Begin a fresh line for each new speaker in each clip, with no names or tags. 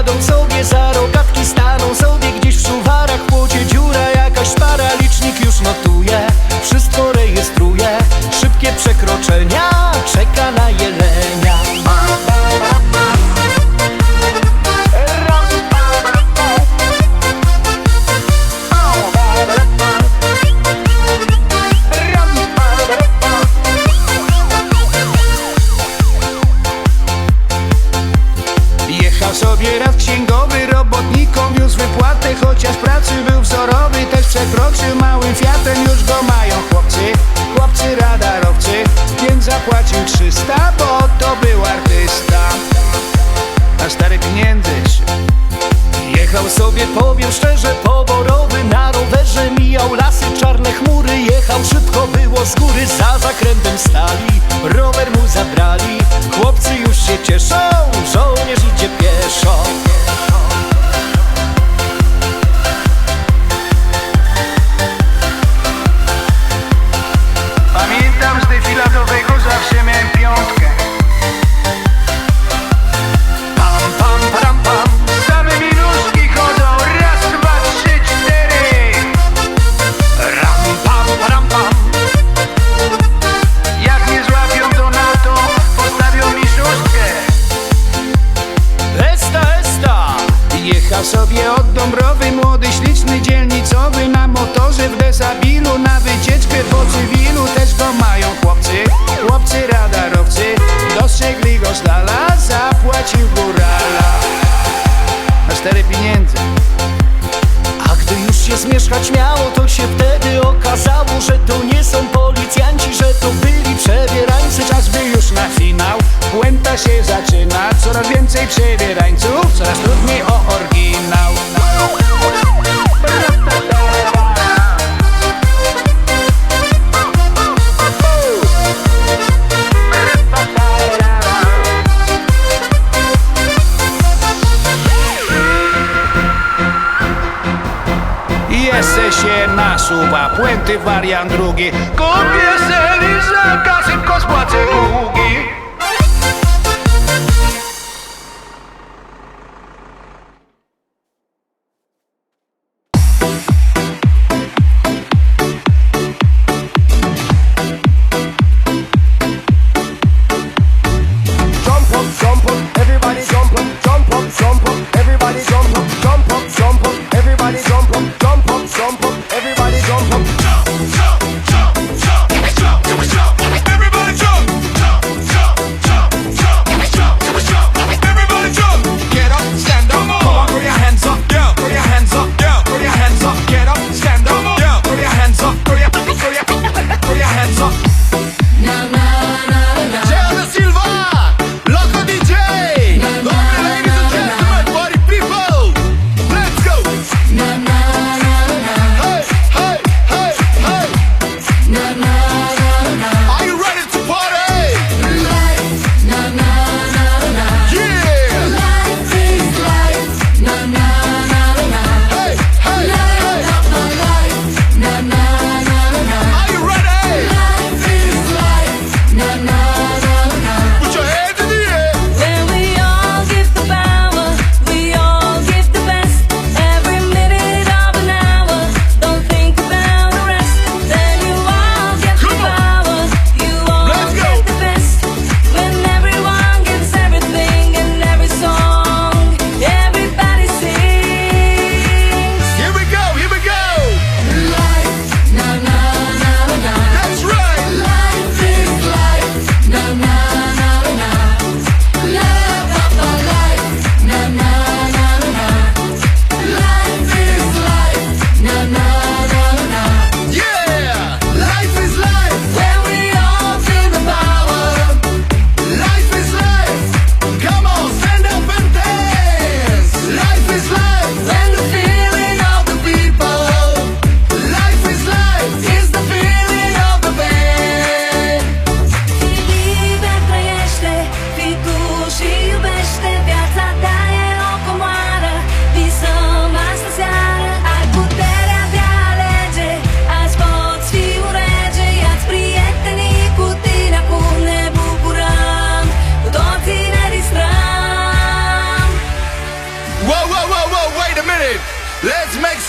zadom, sobe, zarobá też przekroczył małym Fiatem Już go mają chłopcy, chłopcy radarowcy Więc zapłacił 300, bo to był artysta. A stary pieniędzy
Jechał sobie, powiem szczerze, poborowy Na rowerze mijał lasy, czarne chmury Jechał szybko, było z góry Za zakrętem stali, rower mu zabrali Chłopcy już się cieszą,
motorze w desabilu Na wycieczkę po cywilu Też go mają chłopcy. Chłopcy radarowcy Dostrzegli go z dala Zapłacił górala Na cztery pieniędzy.
A gdy już się zmieszkać miało, to się wtedy okazało, że to nie są policjanci, że to byli przebierańcy.
Czas by już na finał Puenta się zaczyna. Coraz więcej przebierańców Coraz trudniej o oryginał Puenty wariant drugi. Kupię se lizaka Szybko spłacę długi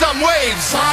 some waves.